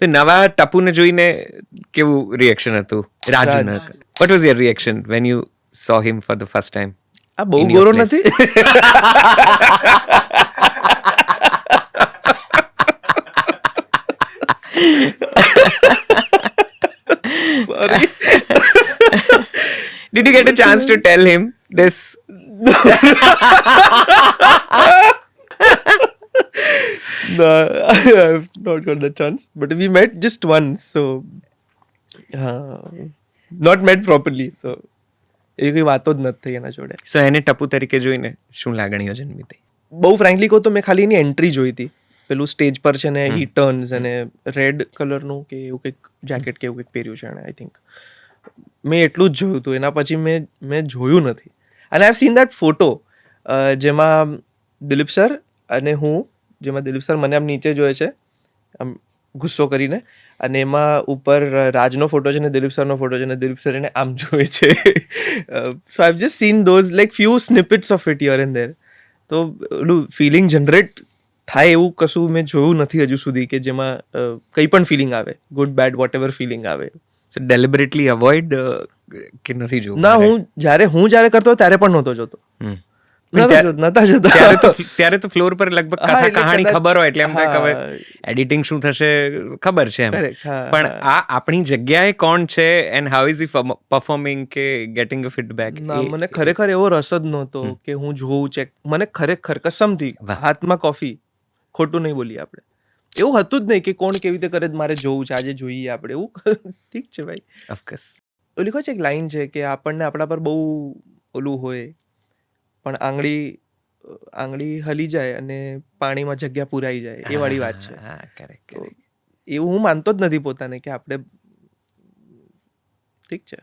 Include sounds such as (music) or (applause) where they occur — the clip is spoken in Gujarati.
તો નવા ટપુને જોઈને કેવું રિએક્શન હતું? રાજુના what was your reaction when you saw him for the first time આ બહુ ગોરો નથી? Sorry Did you get a chance to tell him this? (laughs) (laughs) no, I have not got the chance. But we met just once, so uh, not met properly. So એ કોઈ વાતો જ નથી થઈ એના જોડે સો એને ટપુ તરીકે જોઈને શું લાગણીઓ જન્મી હતી બહુ ફ્રેન્કલી કહું તો મેં ખાલી એની એન્ટ્રી જોઈ હતી પેલું સ્ટેજ પર છે ને હી ટર્ન્સ અને રેડ કલરનું કે એવું કંઈક જેકેટ કે એવું કંઈક પહેર્યું છે એણે આઈ થિંક મેં એટલું જ જોયું હતું એના પછી મેં મેં જોયું નથી। અને I have seen that photo જેમાં દિલીપ સર અને હું જેમાં દિલીપ સર મને આમ નીચે જોયે છે આમ ગુસ્સો કરીને. અને એમાં ઉપર રાજનો ફોટો છે ને દિલીપ સરનો ફોટો છે ને દિલીપ સર એને આમ જોવે છે. So I've just seen those like few snippets of it your and there તો ઓલું ફિલિંગ જનરેટ થાય એવું કશું મેં જોયું નથી હજુ સુધી કે જેમાં કંઈ પણ ફિલિંગ આવે. Good bad whatever feeling આવે સો ડેલિબરેટલી અવોઇડ કે નથી જોવું? ના હું જ્યારે હું જ્યારે કરતો ત્યારે પણ નહોતો જોતો. ત્યારે તો ફ્લોર પર લગભગ કથા કહાણી ખબર હોય એટલે એમ થાય હવે એડિટિંગ શું થશે ખબર છે એમ. પણ આ આપણી જગ્યાએ કોણ છે and how is he performing કે ગેટિંગ અ ફીડબેક ના મને ખરેખર એવો રસ જ નહોતો કે હું જોઉં ચેક મને ખરેખર કસમથી હાથમાં કોફી ખોટું નહીં બોલીએ આપણે. એવું હતું જ નહીં કે કોણ કેવી રીતે કરે મારે જોવું છે આજે જોઈએ આપણે એવું ઠીક છે ભાઈ. ઓફકોર્સ ઓલી છે એક લાઈન છે કે આપણને આપણા પર બહુ ઓલું હોય પણ આંગળી આંગળી હલી જાય અને પાણીમાં જગ્યા પુરાઈ જાય એ વાળી વાત છે. હા કરેક્ટ એવું હું માનતો જ નથી પોતાને કે આપણે ઠીક છે.